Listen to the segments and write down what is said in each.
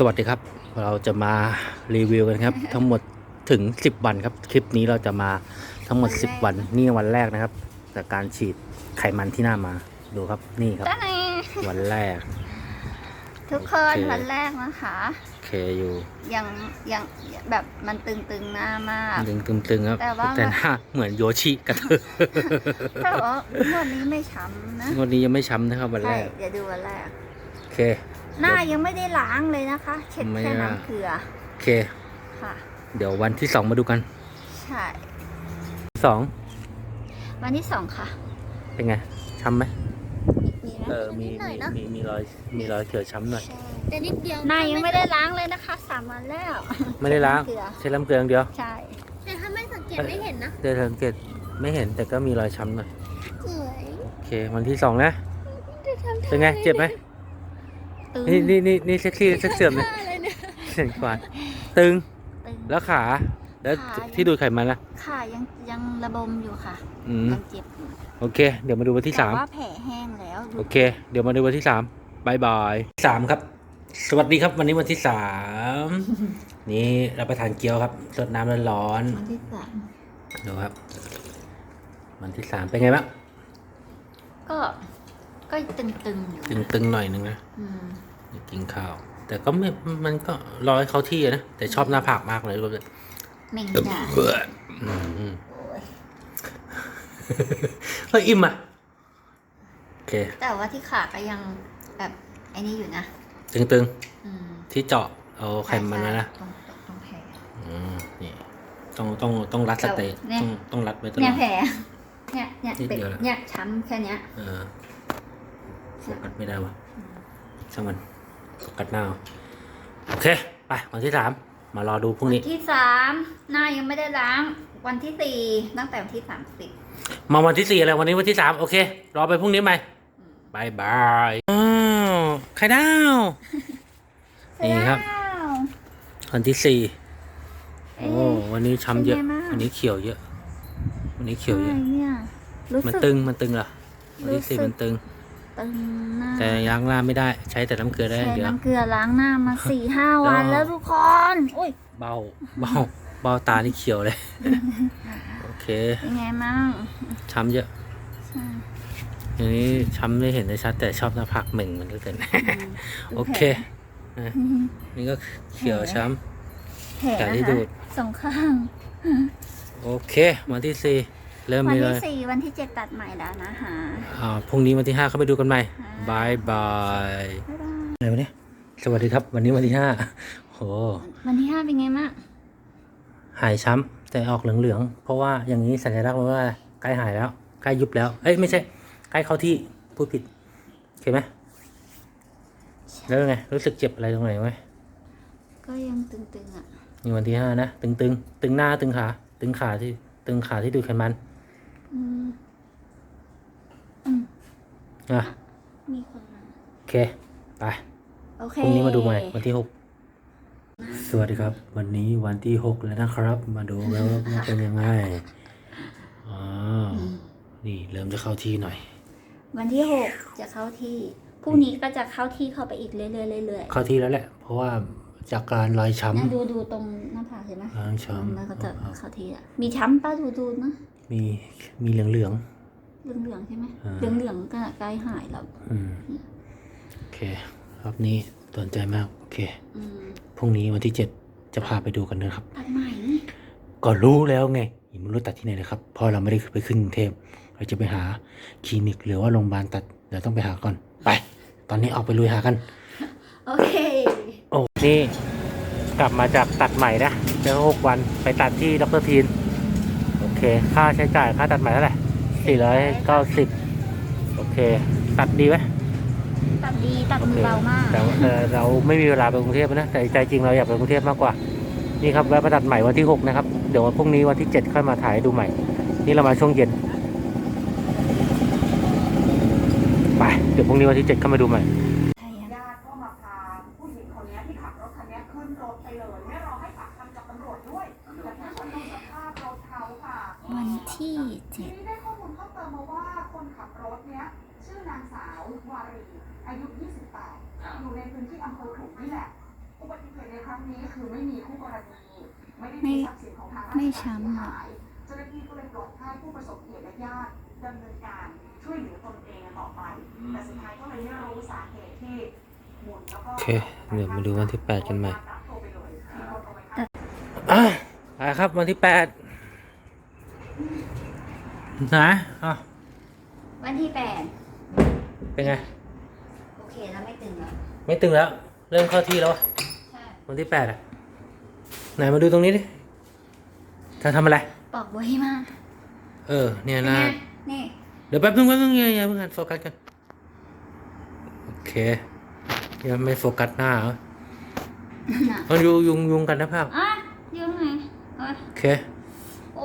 สวัสดีครับ เราจะมารีวิวกันครับ ทั้งหมดถึง 10 วันครับ คลิปนี้เราจะมาทั้งหมด 10 วันนี่วันแรกนะครับจากการฉีดไขมันที่หน้ามาดูครับนี่ครับจ้าเองวันแรก ทุกคนโอเค วันแรกนะคะเคอยู่ยังยังแบบมันตึงๆหน้ามากตึงตึงๆครับแต่ว่า แต่หน้าเหมือนโยชิกระเทยแต่ว่าวันนี้ไม่ช้ำนะวันนี้ยังไม่ช้ำนะครับวันแรใช่กเดี๋ยวดูวันแรกโอเค หน้ายังไม่ได้ล้างเลยนะคะ เช็ดไม่แค่ได้น้ำเกลือโอเคค่ะ เดี๋ยววันที่สองมาดูกัน ใช่สองวันที่สองค่ะ เป็นไงช้ำไหมมีนะเออมีนิดหน่มีอยเนาะมีมีรอยมีรอยเขียวช้ำหน่อยใช่แต่นิดเดียวหน้ายังไม่ได้ล้างเลยนะคะสามวันแล้ว ไม่ได้ล้างเกลือใช้น้ำเกลืออย่างเดียวใช่แต่ถ้าไม่สังเกตไม่เห็นนะเดี๋ยวสังเกตไม่เห็นแต่ก็มีรอยช้ำหน่อยสวยโอเควันที่สองนะจะทำเป็นไงเจ็บไหม ตึงนี่นี่นี่นี่เซ็กซี่เซ็กเสื่อมเลยท่าอะไรเนี่ยเสียงกว่าตึงตึง แล้วขา แล้วขายัง ที่ดูดไขมันล่ะ ค่ะยังยังระบมอยู่ค่ะอืม ยังเจ็บอยู่โอเค เดี๋ยวมาดูวันที่แต่สาม ว่าแผลแห้งแล้วโอเค เดี๋ยวมาดูวันที่สามบายบายสามครับ สวัสดีครับ วันนี้วันที่สาม นี่เราไปทานเกี๊ยวครับสดน้ำร้อนวันที่สามๆดูครับ วันที่สามเป็นไงบ้างก็ก็ตึงๆอยู่ตึงๆหน่อยนึงนะอืม กินข้าว แต่ก็ไม่ มันก็รอให้เขาที่อะนะ แต่ชอบหน้าผากมากเลยรู้เลยเม่งจ้าอืมเฮ้ยอิ่มอะโอเค แต่ว่าที่ขาก็ยังแบบไอ้นี่อยู่นะ ตึงอืมๆที่เจาะเอาไขมันนะนะตรงตรงตรงแผลอืมนี่ต้องต้องต้องรัดสเตย์เนี่ยต้องต้องรัดไว้ตลเนี่อยดแผลเนี่ยเนี่ยนิดเป็นเดียวนะเนี่ยช้ำแค่เนี้ยเออโฟกัสไม่ได้วะช่างมันโฟ กัสหน้าเอาโอเค ไป วันที่สามมารอดูพรุ่งนี้ ที่สามหน้ายังไม่ได้ล้าง วันที่สี่ตั้งแต่วันที่สามสิบมาวันที่สี่อะไรวันนี้วันที่สามโอเค รอไปพรุ่งนี้ไหมบายบายอ้าวไข่ดาวนี่ครับว้าววันที่สี่เอ๊ะโอ้วันนี้ช้ำเยอะเป็นไงบ้างวันนี้เขียวเยอะ วันนี้เขียวเยอะใช่เนี่ยรู้มันสึกตึงมันตึงเหรอวันที่สี่รู้สึกมันตึง ตึงหน้าแต่ล้างหน้าไม่ได้ใช้แต่น้ำเกลือได้อใช้ย่างเดียวน้ำเกลือล้างหน้ามาสี่ห้าแล้ววันแล้วทุกคนอุ้ยเบ้าเบ้าเบ้าตานี่เขียวเลย โอเคเป็นไงมั่งช้ำเยอะใช่อย่างนี้ช้ำไม่เห็นได้ชัดแต่ชอบหน้าผากเหม่งมันก็เกินโอเคนะอืมนี่ก็เขียวช้แผลแผลที่นะดูคะดสองข้างำโอเควันที่สี่ เริ่มวันมีเลที่ยสี่วันที่เจ็ดตัดใหม่แล้วนะคะอ่าพรุ่งนี้วันที่ห้าเข้าไปดูกันใหม่ค่ะบายบายบ๊ายบาย อะไรวะเนี่ยสวัสดีครับ วันนี้วันที่ห้าโหวันที่ห้าเป็นไงมั่งหายช้ำแต่ออกเหลืองๆเพราะว่าอย่างนี้สัญลักษณ์ว่าใกล้หายแล้วใกล้ยุบแล้วเอ้ยไม่ใช่ใกล้เข้าที่พูดผิดโอเคไหมแล้วไงรู้สึกเจ็บอะไรตรงไหนไหมก็ยังตึงๆอะนี่วันที่ห้านะตึงตึงๆตึงหน้าตึงขา ตึงขาที่ตึงขาที่ดูดไขมัน อืมอะมีคนมาโอเค ไปโอเคพรุ่งนี้มาดูใหม่วันที่หกสวัสดีครับ วันนี้วันที่หกแล้วนะครับ มาดูแล้วว่าเป็นยังไงอ๋อนี่เริ่มจะเข้าที่หน่อย วันที่หกจะเข้าที่พรุ่งนี้ก็จะเข้าที่เข้าไปอีกเรื่อยๆเรื่อยเข้าที่แล้วแหละ เพราะว่าจากการรอยๆช้ำเนี่ยดูดูตรงหน้าผากเห็นไหมรอยช้แล้วก็จะำเข้าที่อะมีช้ำป้าดูดูนะ มีมีเหลืองเหลืองเหลืองๆใช่ไหมอ่าเหลืองๆก็ใกล้หายแล้วๆอืมโอเค รอบนี้สนใจมาก โอเคอืมพรุ่งนี้วันที่เจ็ดจะพาไปดูกันนะครับตัดใหม่นี่ก็รู้แล้วไงยังไม่รู้ตัดที่ไหนเลยครับเพราะเราไม่ได้ไปขึ้นกรุงเทพเราจะไปหาคลินิกหรือว่าโรงพยาบาลตัดเดี๋ยวต้องไปหาก่อนไป ตอนนี้ออกไปลุยหากันโอเคโอ้นี่กลับมาจากตัดใหม่นะเจ้าหกวันไปตัดที่ดรทีนโอ เค ค่าใช้จ่ายค่าตัดใหม่เท่าไหร่สี่ร้อยเก้าสิบโอเค ตัดดีไหมตัดดีตัดโอมืเคอเบามากแต่ว่าแต่เราไม่มีเวลาไปกรุงเทพนะแต่ใจจริงเราอยากไปกรุงเทพมากกว่า นี่ครับแวะไปตัดใหม่วันที่หกนะครับ เดี๋ยววันพรุ่งนี้วันที่เจ็ดค่อยมาถ่ายให้ดูใหม่ นี่เรามาช่วงเย็นไปเดี๋ยวพรุ่งนี้วันที่เจ็ดเข้ามาดูใหม่ นี้ได้ข้อมูลเพิ่มเติมมาว่าคนขับรถเนี้ยชื่อนางสาววารีอายุ 28 อยู่ในพื้นที่อำเภอขลุงนี่แหละอุบัรั้งนี้คือไม่มีคู่กรณีไม่ได้ไม่มีทรัพย์สินของทางราชไม่การช้ำเสียอะหายเจ้าหน้าที่ก็เลยปล่อยให้ผู้ประสบเหตุและญาติดำเนินการช่วยเหลือตนเองต่อไปแต่สุดท้ายก็เลยไม่รู้สาเหตุที่หมุนแล้วก็โอเคเดี๋ยวมาดูวันที่แปดกันใหม่รับตัวไปเลยที่รถเอาไว้ให้อะไปครับวันที่แปด นะอะวันที่แปดเป็นไง โอเคแล้วไม่ตึงแล้วไม่ตึงแล้ว เริ่มเข้าที่แล้วอะใช่วันที่แปดอะ ไหนมาดูตรงนี้ดิจะทำอะไร ปอกบัวให้มากเออ เนี่ยเป็นนะไงนี่เดี๋ยวแป๊บนึงแป๊บนึงอย่าอย่าเพิ่งหันโฟกัสกัน โอเคยังไม่โฟกัสหน้าเหรอน่ะมันยุงยุงยุงกันนะภาพอะยืมไงโอ้ย โอเคโอ้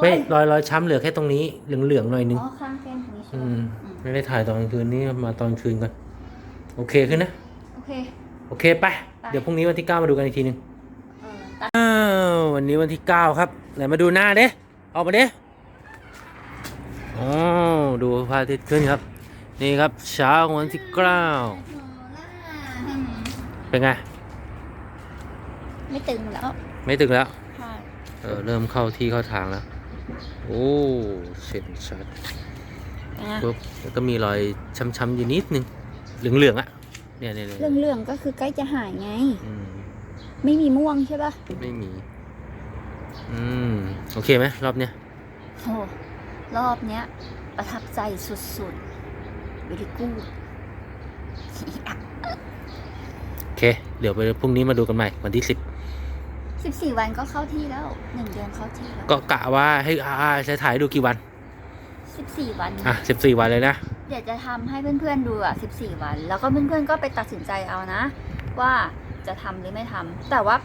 ไม่ยรอยรอยช้ำเหลือแค่ตรงนี้เหลืองเหลืองๆหน่อยนึง อ๋อข้างแก้มตรงนี้ใช่อืไหมมอืมไม่ได้ถ่ายตอนกลางคืนนี่มาตอนคืนก่อนโอเคขึ้นนะ โอเค โอเคไป เดี๋ยวพรุ่งนี้วันที่เก้ามาดูกันอีกทีหนึงเออตัดอ้าววันนี้วันที่เก้าครับไหนมาดูหน้าเด้ออกมาเด้อ๋อดูพระอาทิตย์ขึ้นครับ นี่ครับเช้าของวันที่เก้าเป็นไง ไม่ตึงแล้วไม่ตึงแล้ว ใช่เออเริ่มเข้าที่เข้าทางแล้ว โอ้เส้นชัดเป็นไงปุ๊บแล้วก็มีรอยช้ำๆอยู่นิดนึง เหลืองๆอะเนี่ยเนี่ยเนี่ยเรื่องเรื่องๆก็คือใกล้จะหายไง อืมไม่มีม่วงใช่ปะไม่มี อืม โอเคไหมรอบเนี้ยโหรอบเนี้ย ประทับใจสุดๆ very good โอเค เดี๋ยวไปพรุ่งนี้มาดูกันใหม่วันที่สิบ 14วันก็เข้าที่แล้วหนึ่งเดือนเข้าที่แล้วก็กะว่าให้อาใช้ถ่ายดูกี่วัน14วัน อะสิบสี่วันเลยนะ เดี๋ยวจะทำให้เพื่อนๆดูอะ14วัน แล้วก็เพื่อนๆก็ไปตัดสินใจเอานะ ว่าจะทำหรือไม่ทำแต่ว่า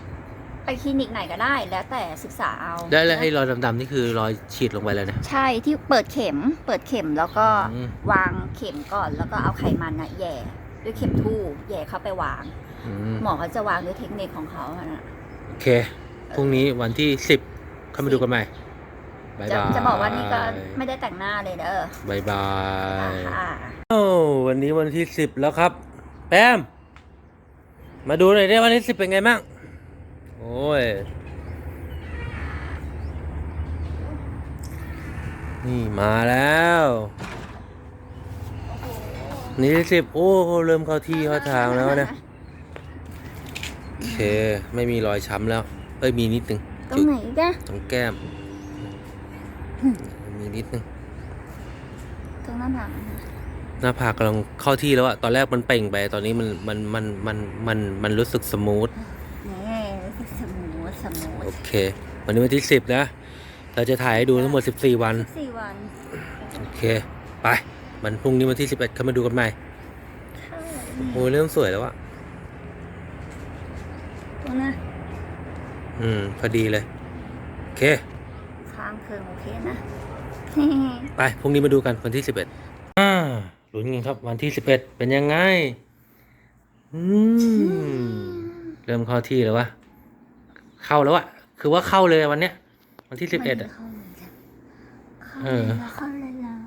ไปคลินิกไหนก็ได้แล้วแต่ศึกษาเอาแล้วแล้วไอ้รอยดำๆนี่คือรอยฉีดลงไปเลยนะใช่ที่เปิดเข็มเปิดเข็มแล้วก็ อืมวางเข็มก่อนแล้วก็เอาไขมันนะแหย่ด้วยเข็มทู่แหย่เข้าไปวาง อืมหมอเขาจะวางด้วยเทคนิคของเขาอะนะ โอเค พรุ่งนี้วันที่สิบเข้ามาดูกันใหม่บายจะบายจะบอกว่านี่ก็ไม่ได้แต่งหน้าเลยเด้อบายบายค่ะโอ้วันนี้วันที่สิบแล้วครับ แปม มาดูหน่อยได้วันที่สิบเป็นไงบ้าง โอ้ย นี่มาแล้วนี่ที่สิบโอ้ เริ่มเข้าที่เข้าทางแล้วนะโอ เค ไม่มีรอยช้ำแล้ว เอ้ยมีนิดนึงตรงไหนจ้ะตรงแก้ม มีนิดนึงตรงหน้าผากนะหน้าผากกำลังเข้าที่แล้วอะตอนแรกมันเป่งไป ตอนนี้มันมันมันมันมันมันรู้สึกสมูทนี่รู้สึกสมูทสมูทโอเค วันนี้วันที่สิบนะ เราจะถ่ายให้ดูทั้งหมดสิบสี่วันสี่วันโอเค ไป มันพรุ่งนี้วันที่สิบเอ็ดเข้ามาดูกันใหม่โอ้ยเริ่มสวยแล้วอะ ตรงหน้าอืม พอดีเลย โอเคข้างเคืองโอเคนะ ไปพรุ่งนี้มาดูกันวันที่สิบเอ็ดอ่าลุ้นกันครับ วันที่สิบเอ็ดเป็นยังไง อืม เริ่มเข้าที่แล้ววะ เข้าแล้วอะคือว่าเข้าเลยวันเนี้ย วันที่สิบเอ็ดอะเข้าเลยจ้ะเข้าเอเลยอแล้วเข้าเลยแล้ว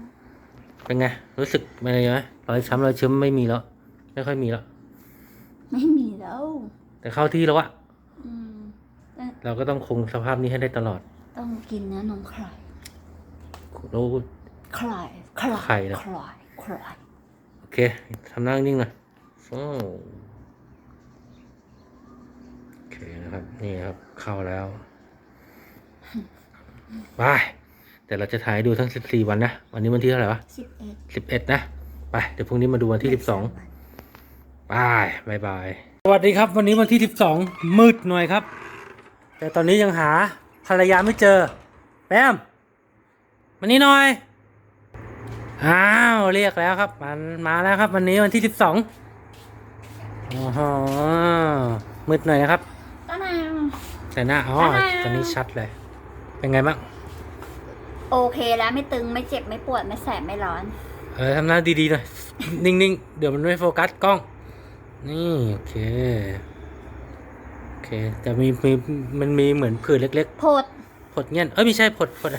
เป็นไง รู้สึกเป็นไงไหมรอยช้ำรอยชื้มไม่มีแล้ว ไม่ค่อยมีแล้ว ไม่มีแล้ว แต่เข้าที่แล้วอะอืมเราก็ต้องคงสภาพนี้ให้ได้ตลอดต้องกินนะนมคลายเราคลายคลายไข่นะคลายคลายโอเคทำหน้านิ่งๆหน่อยโอ้โอเคนะครับ นี่ครับเข้าแล้วไปแต่เราจะถ่ายให้ดูทั้ง14วันนะ วันนี้วันที่เท่าไหร่วะสิบเอ็ด11นะ ไป เดี๋ยวพรุ่งนี้มาดูวันที่12บายบายบาย สวัสดีครับวันนี้วันที่ 12 มืดหน่อยครับ แต่ตอนนี้ยังหาภรรยาไม่เจอแปมมานี่หน่อยอ้าวเรียกแล้วครับ มันมาแล้วครับ วันนี้วันที่ 12โอ้โหมืดหน่อยนะครับตานาง แต่หน้าอ๋ออ่าตอนนี้ชัดเลย เป็นไงบ้างโอเคแล้วไม่ตึงไม่เจ็บไม่ปวดไม่แสบไม่ร้อน เออทำหน้าดีๆหน่อย นิ่งๆ เดี๋ยวมันไม่โฟกัสกล้อง นี่โอเค โอเค แต่มีมีมันมีเหมือนผื่นเล็กโพดๆผดเงี้ยนเอ้ยไม่ใช่ผดผด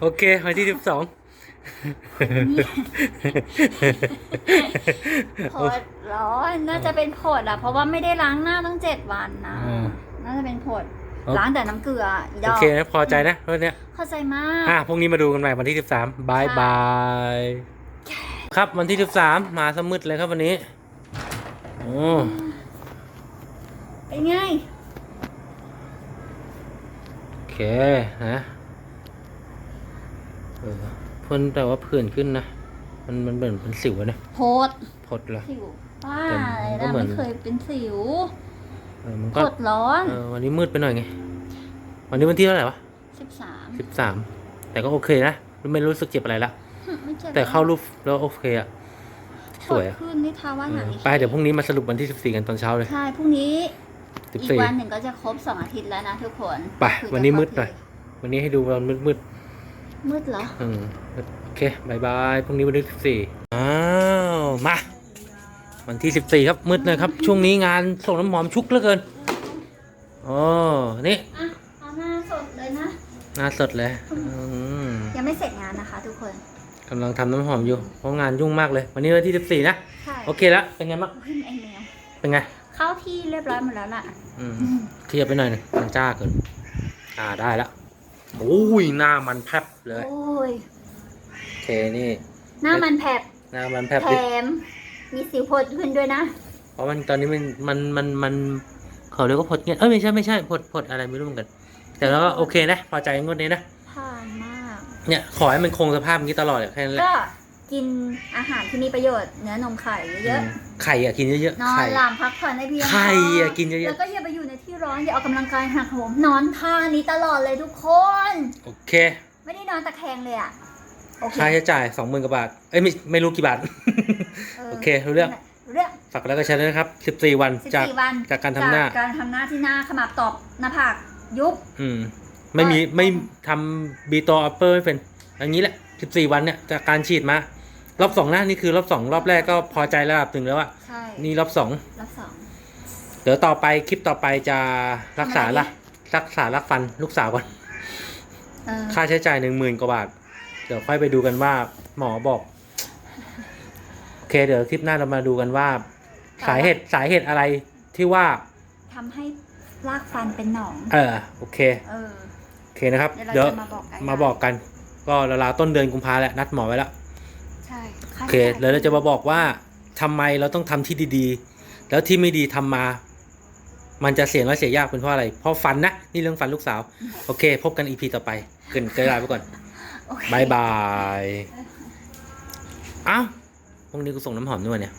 โอเค วันที่สิบสอง โพดร้อนน่าจะเป็นผดอะ เพราะว่าไม่ได้ล้างหน้าตั้งเจ็ดวันนะอืมน่าจะเป็นผดโอเคล้างแต่น้ำเกลืออีดโออกเคนะพอใจนะเรื่องเนี้ยเข้าใจมากอะพรุ่งนี้มาดูกันใหม่วันที่สิบสามบายบาย ครับวันที่สิบสามมาสมืดเลยครับวันนี้โอ้เป็นไงโอเคนะเออเพ่นแต่ว่าผื่นขึ้นนะ มันมันเหมือนเป็นสิวอะนะโพดพดเหรอสิวป้าแต่อะไรมันก็นะเหมือนไม่เคยเป็นสิวเออมันโพก็ดร้อนเออวันนี้มืดไปหน่อยไง วันนี้วันที่เท่าไหร่วะสิบสามสิบสามแต่ก็โอเคนะไม่รู้สึกเจ็บอะไรละ ไม่เจ็บแต่เข้ารูปแล้วโอเคอะสวยอะขึ้นนี่ทาว่าเอหนัองไปเดี๋ยวพรุ่งนี้มาสรุปวันที่สิบสี่กันตอนเช้าเลย ใช่พรุ่งนี้สิบอีกสี่วันหนึ่งก็จะครบสองอาทิตย์แล้วนะทุกคนไปคือวันนี้จะเข้ามืดหน่อยวันนี้ให้ดูวันมืดมืดมืดเหรอๆอืมโอเคบายบายพรุ่งนี้วันที่สิบสี่อ้าวมาวันที่สิบสี่ครับมืดเลยครับ ช่วงนี้งานส่งน้ำหอมชุกเหลือเกินโอ้นี่อะเอาหน้าสดเลยนะหน้าสดเลยอืมยังไม่เสร็จงานนะคะทุ กคนกำลังทำน้ำหอมอยู่ เพราะงานยุ่งมากเลย วันนี้วันที่สิบสี่นะ ใช่โอเคแล้ว เป็นไงบ้าง ขึ้นไอแมวเป็นไง เข้าที่เรียบร้อยหมดแล้วล่ะ อืมเคลียร์ไปหน่อยหนึงมันจ้าเกิน อ่าได้แล้วโอ้ยหน้ามันแพรบเลย โอ้ย โอเคนี่ หน้ามันแผบหน้ามันแพรบแถดิม มีสิวโพดขึ้นด้วยนะ เพราะมันตอนนี้มันมันมันมันเขาเรียกว่าพดเงี้ยเอ้ยไม่ใช่ไม่ใช่พดพดอะไรไม่รู้เหมือนกัน แต่แล้วก็โอเคนะ พอใจงวดนี้นะผ่านมาก เนี่ยขอให้มันคงสภาพอย่างนี้ตลอดเลยแค่นั้นแหละก็กินอาหารที่มีประโยชน์เนื้อนมไข่เยอะอืมไข่อะกินเยอะๆนๆอนไข่หลับพักผ่อนให้เพียงพอไข่อะกินเยแล้อะวก็อย่าไปอยู่ในที่ร้อนอย่าออกกำลังกายหักโหมนอนท่านี้ตลอดเลยทุกคนๆโอเค ไม่ได้นอนตะแคงเลยอะโอเคค่าใช้จ่ายสองหมื่นกว่าบาท เอ้ยไม่ไม่รู้กี่บาท โอเครู้เรื่องรู้เรื่องฝากแล้วก็แชร์ด้วยนะครับสิบสี่วันสิบจากสี่วันจากการทำหน้าจากการทำหน้าที่หน้าขมับตอบหน้าผากยุบ อืม ไม่มีไม่ทำบีโตอัปเปอร์ไม่เป็นอย่างนี้แหละสิบสี่วันเนี่ยจากการฉีดมารอบสองนะนี่คือรอบสองรอบแรกก็พอใจระดับหนึ่งแล้วอะใช่นี่รอบสองรอบสองเดี๋ยวต่อไปคลิปต่อไปจะรักษาทำอะไรละรักษารักฟันลูกสาวก่อนเออค่าใช้จ่ายหนึ่งหมื่นกว่าบาท เดี๋ยวค่อยไปดูกันว่าหมอบอกโอเคเดี๋ยวคลิปหน้าเรามาดูกันว่า สาเหตุสาเหตุอะไรที่ว่าทำให้รากฟันเป็นหนอง เออ โอเค เออโอเคนะครับ เดี๋ยวเราเดี๋ยวจะมาบอกกันมาบอกกัน ก็ราวๆต้นเดือนกุมภาแหละนัดหมอไว้แล้วใช่โอเคแล้วเราจะมาบอกว่าทำไมเราต้องทำที่ดีๆ แล้วที่ไม่ดีทำมา มันจะเสียน้อยเสียยากเป็นเพราะอะไร เพราะฟันนะ นี่เรื่องฟันลูกสาว โอเค พบกันอีพีต่อไปเกินเกินลาไปก่อนโอเคบายบายเอ้าพรุ่งนี้กูส่งน้ำหอมด้วยเนี่ย